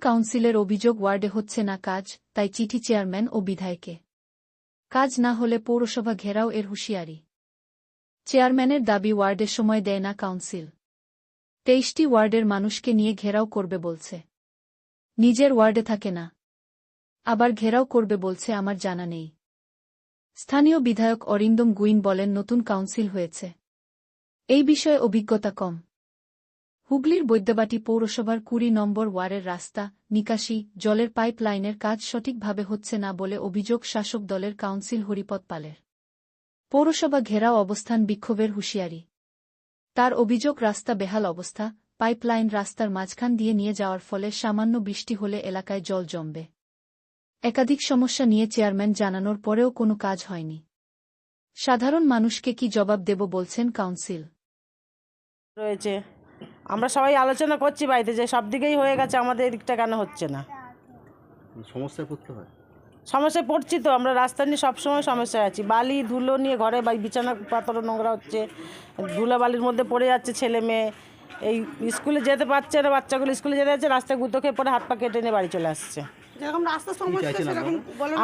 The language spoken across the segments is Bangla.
কাউন্সিলের অভিযোগ ওয়ার্ডে হচ্ছে না কাজ, তাই চিঠি চেয়ারম্যান ও বিধায়কে। কাজ না হলে পৌরসভা ঘেরাও এর হুঁশিয়ারি। চেয়ারম্যানের দাবি ওয়ার্ডে সময় দেয় না কাউন্সিল। তেইশটি ওয়ার্ডের মানুষকে নিয়ে ঘেরাও করবে বলছে। নিজের ওয়ার্ডে থাকে না। আবার ঘেরাও করবে বলছে আমার জানা নেই। স্থানীয় বিধায়ক অরিন্দম গুইন বলেন, নতুন কাউন্সিল হয়েছে। এই বিষয়ে অভিজ্ঞতা কম। হুগলির বৈদ্যবাটি পৌরসভার কুড়ি নম্বর ওয়ারের রাস্তা, নিকাশি, জলের পাইপ লাইনের কাজ সঠিকভাবে হচ্ছে না বলে অভিযোগ শাসক দলের কাউন্সিল হরিপদ পালের। পৌরসভা ঘেরাও অবস্থান বিক্ষোভের হুঁশিয়ারি। তার অভিযোগ, রাস্তা বেহাল অবস্থা, পাইপলাইন রাস্তার মাঝখান দিয়ে নিয়ে যাওয়ার ফলে সামান্য বৃষ্টি হলে এলাকায় জল জমবে। একাধিক সমস্যা নিয়ে চেয়ারম্যান জানানোর পরেও কোনো কাজ হয়নি। সাধারণ মানুষকে কি জবাব দেব বলছেন কাউন্সিল। রয়েছে। আমরা সবাই আলোচনা করছি বাড়িতে যে সব দিকেই হয়ে গেছে আমাদের এদিকটা কেন হচ্ছে না? সমস্যায় পড়তে হয়। সমস্যায় পড়ছি তো আমরা রাস্তা নিয়ে সবসময় সমস্যায় আছি। বালি ধুলো নিয়ে ঘরে বা বিছানা পাতর নোংরা হচ্ছে ধুলো বালির মধ্যে পড়ে যাচ্ছে ছেলে মেয়ে। এই স্কুলে যেতে পারছে না বাচ্চাগুলো স্কুলে যেতে যাচ্ছে রাস্তায় গুঁতো খেয়ে পরে হাত পা কেটে নিয়ে বাড়ি চলে আসছে।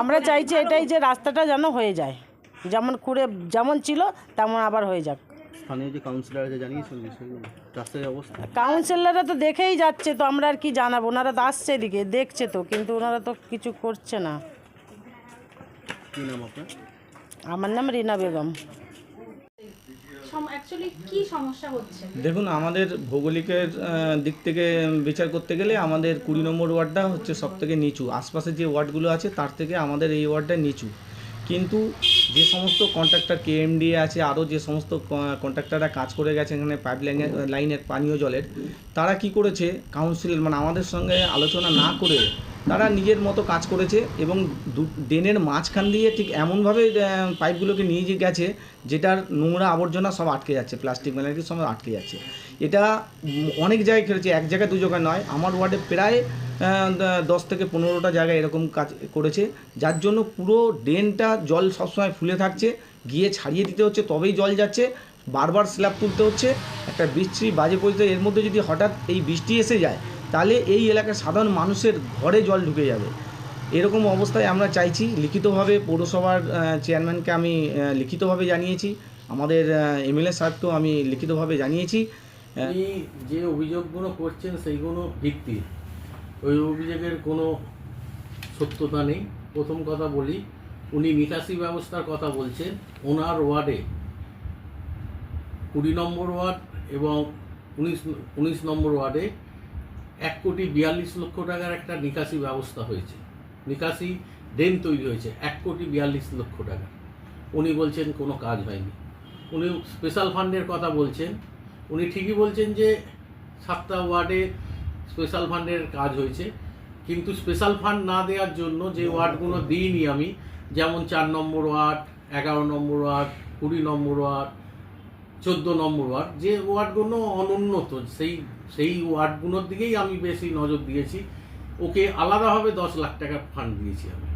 আমরা চাইছি এটাই যে রাস্তাটা যেন হয়ে যায়। যেমন খুঁড়ে যেমন ছিল তেমন আবার হয়ে যাক। স্থানীয় যে কাউন্সিলর আছে জানিয়েছেন বিষয়গুলো রাস্তার অবস্থা। কাউন্সিলররা তো দেখেই যাচ্ছে তো আমরা আর কি জানাব? ওনারা তো আসছে এদিকে দেখছে তো কিন্তু ওনারা তো কিছু করছে না। কী নাম আপনার? আমার নাম রিনা বেগম। দেখুন আমাদের ভৌগোলিকের দিক থেকে বিচার করতে গেলে আমাদের কুড়ি নম্বর ওয়ার্ডটা হচ্ছে সব থেকে নিচু। আশপাশে যে ওয়ার্ডগুলো আছে তার থেকে আমাদের এই ওয়ার্ডটা নিচু। কিন্তু যে সমস্ত কন্ট্রাক্টর কেএমডিএ আছে, আরও যে সমস্ত কন্ট্রাক্টাররা কাজ করে গেছে এখানে পাইপ লাইনের লাইনের পানীয় জলের, তারা কি করেছে? কাউন্সিলের মানে আমাদের সঙ্গে আলোচনা না করে তারা নিজের মতো কাজ করেছে এবং ড্রেনের মাঝখান দিয়ে ঠিক এমনভাবে পাইপগুলোকে নিয়ে যে গেছে, যেটার নোংরা আবর্জনা সব আটকে যাচ্ছে, প্লাস্টিক ম্যালারি সব আটকে যাচ্ছে। এটা অনেক জায়গায় খেলেছে এক জায়গায় দু জায়গায় নয়, আমার ওয়ার্ডে প্রায় দশ থেকে পনেরোটা জায়গায় এরকম কাজ করেছে, যার জন্য পুরো ড্রেনটা জল সবসময় ফুলে থাকছে, গিয়ে ছাড়িয়ে দিতে হচ্ছে, তবেই জল যাচ্ছে, বারবার স্ল্যাব তুলতে হচ্ছে, একটা বৃষ্টি বাজে পরিস্থিতি এর মধ্যে যদি হঠাৎ এই বৃষ্টি এসে যায় তাহলে এই এলাকার সাধারণ মানুষের ঘরে জল ঢুকে যাবে। এরকম অবস্থায় আমরা চাইছি, লিখিতভাবে পৌরসভার চেয়ারম্যানকে আমি লিখিতভাবে জানিয়েছি, আমাদের এমএলএ সাহেবকেও আমি লিখিতভাবে জানিয়েছি। যে অভিযোগগুলো করছেন সেইগুলো ভিত্তি ওই অভিযোগের কোনো সত্যতা নেই। প্রথম কথা বলি, উনি নিকাশি ব্যবস্থার কথা বলছেন, ওনার ওয়ার্ডে। কুড়ি নম্বর ওয়ার্ড এবং উনিশ উনিশ নম্বর ওয়ার্ডে এক কোটি বিয়াল্লিশ লক্ষ টাকার একটা নিকাশি ব্যবস্থা হয়েছে। নিকাশি ড্রেন তৈরি হয়েছে, এক কোটি বিয়াল্লিশ লক্ষ টাকা। উনি বলছেন কোনো কাজ হয়নি। উনি স্পেশাল ফান্ডের কথা বলছেন। উনি ঠিকই বলছেন যে সাতটা ওয়ার্ডে স্পেশাল ফান্ডের কাজ হয়েছে। কিন্তু স্পেশাল ফান্ড না দেওয়ার জন্য যে ওয়ার্ডগুলো দিইনি আমি, যেমন চার নম্বর ওয়ার্ড, এগারো নম্বর ওয়ার্ড, কুড়ি নম্বর ওয়ার্ড চোদ্দ নম্বর ওয়ার্ড। যে ওয়ার্ডগুলো অনুন্নত, সেই সেই ওয়ার্ডগুলোর দিকেই আমি বেশি নজর দিয়েছি। ওকে আলাদাভাবে দশ লাখ টাকার ফান্ড দিয়েছি আমি।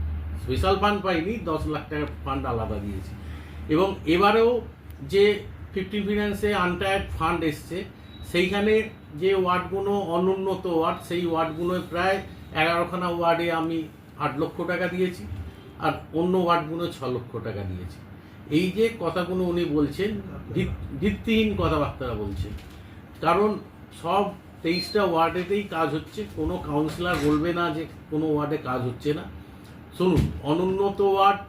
স্পেশাল ফান্ড পাইনি, দশ লাখ টাকার ফান্ড আলাদা দিয়েছি। এবং এবারেও যে ফিফটিন ফিনান্সে আনটায়ার্ড ফান্ড এসছে, সেইখানে যে ওয়ার্ডগুলো অনুন্নত ওয়ার্ড, সেই ওয়ার্ডগুলোয় প্রায় এগারোখানা ওয়ার্ডে আমি আট লক্ষ টাকা দিয়েছি। আর অন্য ওয়ার্ডগুলো ছ লক্ষ টাকা দিয়েছি। এই যে কথাগুলো উনি বলছেন, ভিত- ভিত্তিহীন কথাবার্তা বলছেন। কারণ সব তেইশটা ওয়ার্ডেতেই কাজ হচ্ছে, কোনো কাউন্সিলর বলবে না যে কোনো ওয়ার্ডে কাজ হচ্ছে না। শুনুন, অনুন্নত ওয়ার্ড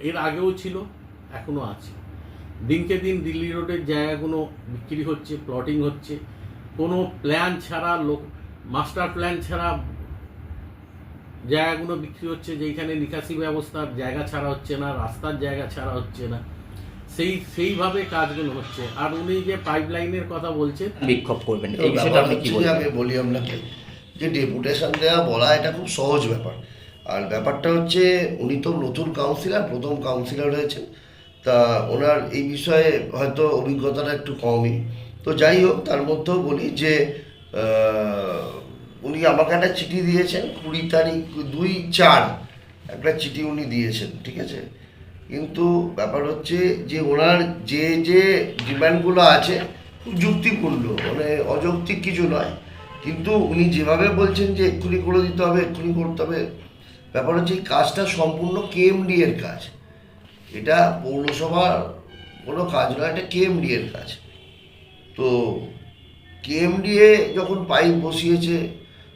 এর আগেও ছিল, এখনও আছে। দিনকে দিন দিল্লি রোডের জায়গাগুলো বিক্রি হচ্ছে প্লটিং হচ্ছে। কোনো প্ল্যান ছাড়া লোক মাস্টার প্ল্যান ছাড়া জায়গাগুলো বিক্রি হচ্ছে যেখানে নিকাশি ব্যবস্থার জায়গা ছাড়া হচ্ছে না রাস্তার জায়গা ছাড়া হচ্ছে না সেই সেইভাবে কাজগুলো হচ্ছে। আর উনি যে পাইপ লাইনের কথা বলছেন বিক্ষোভ করবেন এই বিষয়টা আপনি কি বলবেন? আমি বলি আপনাকে যে ডেপুটেশন দেওয়া বলা এটা খুব সহজ ব্যাপার। আর ব্যাপারটা হচ্ছে উনি তো নতুন কাউন্সিলর প্রথম কাউন্সিলর হয়েছেন। তা ওনার এই বিষয়ে হয়তো অভিজ্ঞতাটা একটু কমই। তো যাই হোক তার মধ্যেও বলি যে আহ, উনি আমাকে একটা চিঠি দিয়েছেন কুড়ি তারিখ দুই চার একটা চিঠি উনি দিয়েছেন, ঠিক আছে? কিন্তু ব্যাপার হচ্ছে যে ওনার যে যে ডিমান্ডগুলো আছে খুব যুক্তিপূর্ণ মানে অযৌক্তিক কিছু নয়। কিন্তু উনি যেভাবে বলছেন যে এক্ষুনি করে দিতে হবে, এক্ষুনি করতে হবে, ব্যাপার হচ্ছে এই কাজটা সম্পূর্ণ কেএমডি এর কাজ। এটা পৌরসভার কোনো কাজ নয়, এটা কেএমডি এর কাজ। তো কেএমডিএ যখন পাইপ বসিয়েছে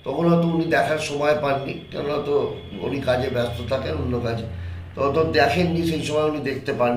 তখন হয়তো উনি দেখার সময় পাননি, কেননা তো উনি কাজে ব্যস্ত থাকেন, অন্য কাজে। তো তো দেখেননি, সেই সময় উনি দেখতে পান